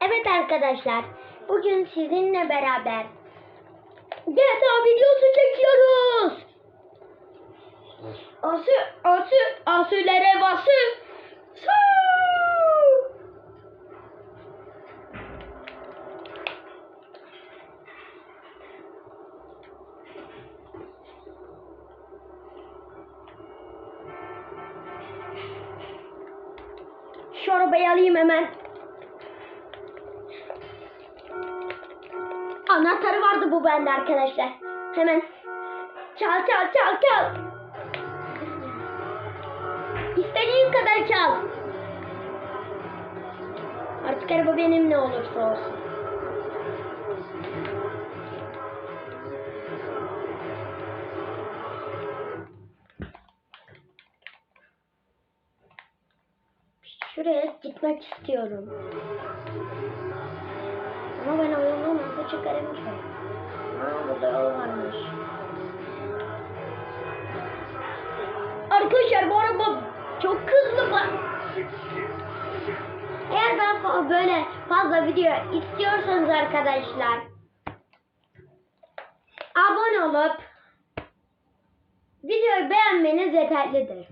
Evet arkadaşlar, bugün sizinle beraber GTA videosu çekiyoruz. Asü, asü, asülere bası. Su! Şu arabayı alayım hemen. Anahtarı vardı bu bende arkadaşlar. Hemen. Çal çal çal çal. İstediğin kadar çal. Artık araba benim ne olursa olsun. Şuraya gitmek istiyorum. Ama ben o yoldan nasıl çıkarım ki? Aa, burada yol varmış. Arkadaşlar bu araba çok hızlı bak. Eğer daha böyle fazla video istiyorsanız arkadaşlar abone olup videoyu beğenmeniz yeterlidir.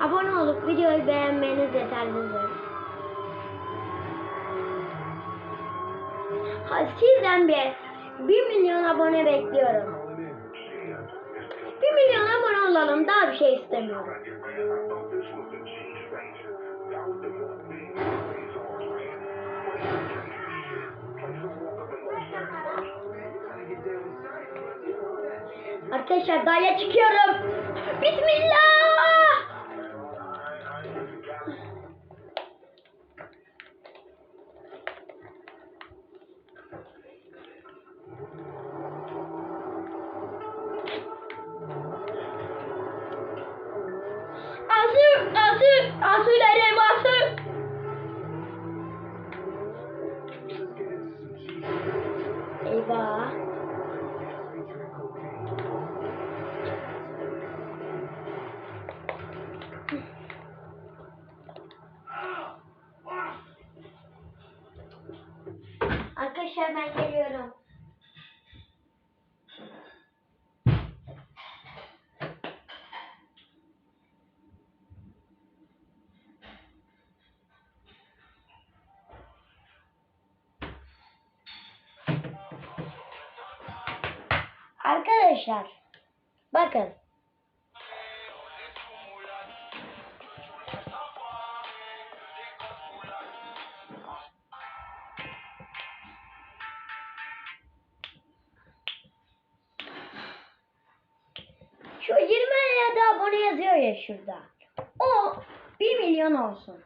Abone olup videoyu beğenmeniz yeterlidir. Sizden bir 1 milyon abone bekliyorum. 1 milyon abone olalım daha bir şey istemiyorum. Arkadaşlar daya çıkıyorum. Bismillah. Ası, ası, asülere bası. Eyvah. Arkadaşlar ben geliyorum. Arkadaşlar bakın. Şu 20 ya da abone yazıyor ya şurada. O 1 milyon olsun.